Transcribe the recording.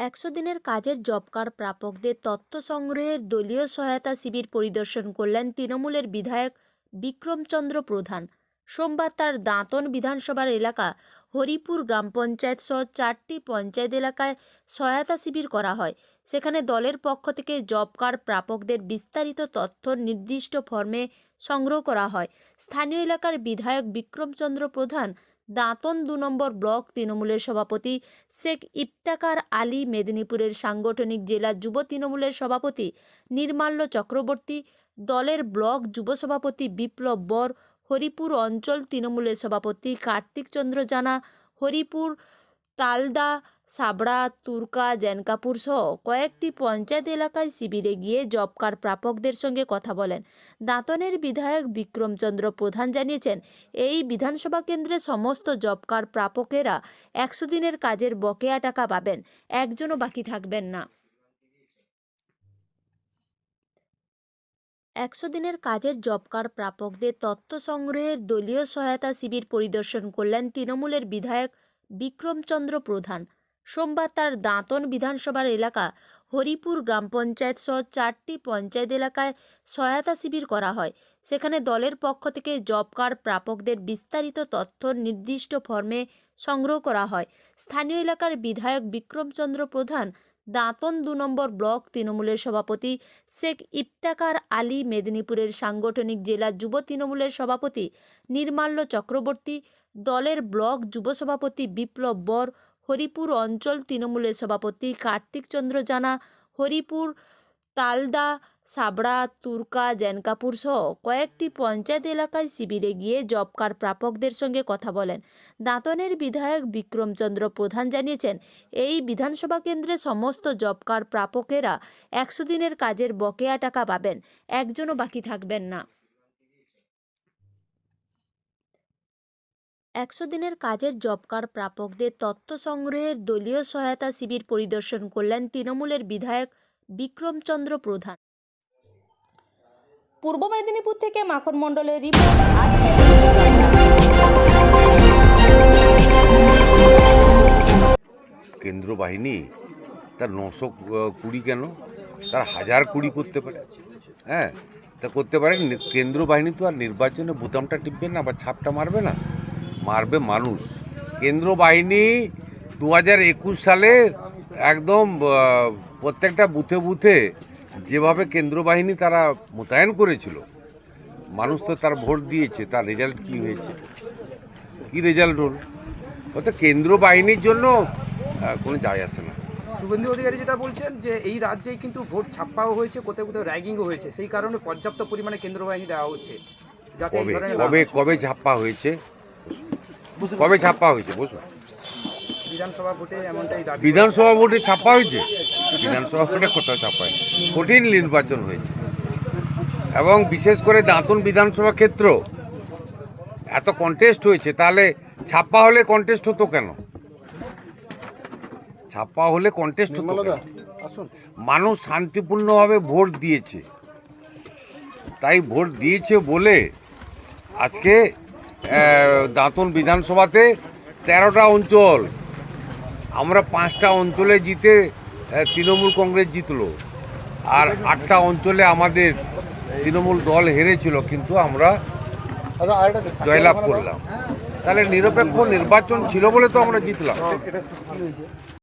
একশো দিনের কাজের জব কার্ড প্রাপকদের তথ্য সংগ্রহের দলীয় সহায়তা শিবির পরিদর্শন করলেন তৃণমূলের বিধায়ক বিক্রমচন্দ্র প্রধান। সোমবার তার দাঁতন বিধানসভার এলাকা হরিপুর গ্রাম পঞ্চায়েত সহ চারটি পঞ্চায়েত এলাকায় সহায়তা শিবির করা হয়। সেখানে দলের পক্ষ থেকে জব কার্ড প্রাপকদের বিস্তারিত তথ্য নির্দিষ্ট ফর্মে সংগ্রহ করা হয়। স্থানীয় এলাকার বিধায়ক বিক্রমচন্দ্র প্রধান দাঁতন দু নম্বর ব্লক তৃণমূলের সভাপতি শেখ ইফতাকার আলী, মেদিনীপুরের সাংগঠনিক জেলা যুব তৃণমূলের সভাপতি নির্মাল্য চক্রবর্তী, দলের ব্লক যুব সভাপতি বিপ্লব বর, হরিপুর অঞ্চল তৃণমূলের সভাপতি কার্তিক চন্দ্র জানা, হরিপুর তালদা সাবড়া, তুরকা, জেনকাপুর সহ কয়েকটি পঞ্চায়েত এলাকায় শিবিরে গিয়ে জব কার্ড প্রাপকদের সঙ্গে কথা বলেন। দাঁতনের বিধায়ক বিক্রমচন্দ্র প্রধান জানিয়েছেন, এই বিধানসভা কেন্দ্রে সমস্ত জব কার্ড প্রাপকেরা একশো দিনের কাজের বকেয়া টাকা পাবেন, একজনও বাকি থাকবেন না। একশো দিনের কাজের জব কার্ড প্রাপকদের তথ্য সংগ্রহের দলীয় সহায়তা শিবির পরিদর্শন করলেন তৃণমূলের বিধায়ক বিক্রমচন্দ্র প্রধান। সোমবার তার দাঁতন বিধানসভার এলাকা হরিপুর গ্রাম পঞ্চায়েত সহ চারটি পঞ্চায়েত এলাকায় সহায়তা শিবির করা হয়। সেখানে দলের পক্ষ থেকে জব কার্ড প্রাপকদের বিস্তারিত তথ্য নির্দিষ্ট ফর্মে সংগ্রহ করা হয়। স্থানীয় এলাকার বিধায়ক বিক্রমচন্দ্র প্রধান, দাঁতন দু নম্বর ব্লক তৃণমূলের সভাপতি শেখ ইফতাকার আলী, মেদিনীপুরের সাংগঠনিক জেলা যুব তৃণমূলের সভাপতি নির্মাল্য চক্রবর্তী, দলের ব্লক যুব সভাপতি বিপ্লব বর হরিপুর অঞ্চল তৃণমূলের সভাপতি কার্তিক চন্দ্র জানা, হরিপুর, তালদা, সাবড়া, তুরকা, জেনকাপুর সহ কয়েকটি পঞ্চায়েত এলাকায় শিবিরে গিয়ে জব কার্ড প্রাপকদের সঙ্গে কথা বলেন। দাঁতনের বিধায়ক বিক্রমচন্দ্র প্রধান জানিয়েছেন, এই বিধানসভা কেন্দ্রে সমস্ত জব কার্ড প্রাপকেরা একশো দিনের কাজের বকেয়া টাকা পাবেন, একজনও বাকি থাকবেন না। একশো দিনের কাজের জব কার্ড প্রাপকদের তথ্য সংগ্রহের দলীয় সহায়তা শিবির পরিদর্শন করলেন তৃণমূলের বিধায়ক বিক্রমচন্দ্র প্রধান। পূর্ব মেদিনীপুর থেকে মাখন মণ্ডলের রিপোর্ট কেন্দ্র বাহিনী তার নশো কুড়ি কেন? তার হাজার কুড়ি করতে পারে। হ্যাঁ তা করতে পারে। কেন্দ্র বাহিনী তো আর নির্বাচনে বোতামটা টিপবে না বা ছাপটা মারবে না। মারবে মানুষ। কেন্দ্র বাহিনী দু হাজার একুশ সালে একদম প্রত্যেকটা বুথে বুথে যেভাবে কেন্দ্র বাহিনী তারা মোতায়েন করেছিল মানুষ তো তার ভোট দিয়েছে তার রেজাল্ট কী হয়েছে? কী রেজাল্ট হল? অর্থাৎ কেন্দ্র বাহিনীর জন্য কোনো যায় আসে না। শুভেন্দু অধিকারী যেটা বলছেন যে এই রাজ্যেই কিন্তু ভোট ছাপ্পাও হয়েছে কোথাও কোথাও র্যাগিংও হয়েছে সেই কারণে পর্যাপ্ত পরিমাণে কেন্দ্র বাহিনী দেওয়া হচ্ছে। কবে? কবে? কবে ছাপ্পা হয়েছে? কবে ছাপ্পা হয়েছে বসুন বিধানসভা ভোটে এমনটাই দাবি বিধানসভা ভোটে ছাপ্পা হয়েছে? বিধানসভা ভোটে কোথাও ছাপ্পা হয়নি। কঠিন নির্বাচন হয়েছে। এবং বিশেষ করে দাঁতন বিধানসভা ক্ষেত্র এত কন্টেস্ট হয়েছে তাহলে ছাপ্পা হলে কন্টেস্ট হতো কেন? ছাপ্পা হলে কন্টেস্ট হতো কেন? মানুষ শান্তিপূর্ণভাবে ভোট দিয়েছে। তাই ভোট দিয়েছে বলে আজকে দাঁতন বিধানসভাতে তেরোটা অঞ্চল। আমরা পাঁচটা অঞ্চলে জিতে তৃণমূল কংগ্রেস জিতলো। আর আটটা অঞ্চলে আমাদের তৃণমূল দল হেরেছিল কিন্তু আমরা জয়লাভ করলাম। তাহলে নিরপেক্ষ নির্বাচন ছিল বলে তো আমরা জিতলাম।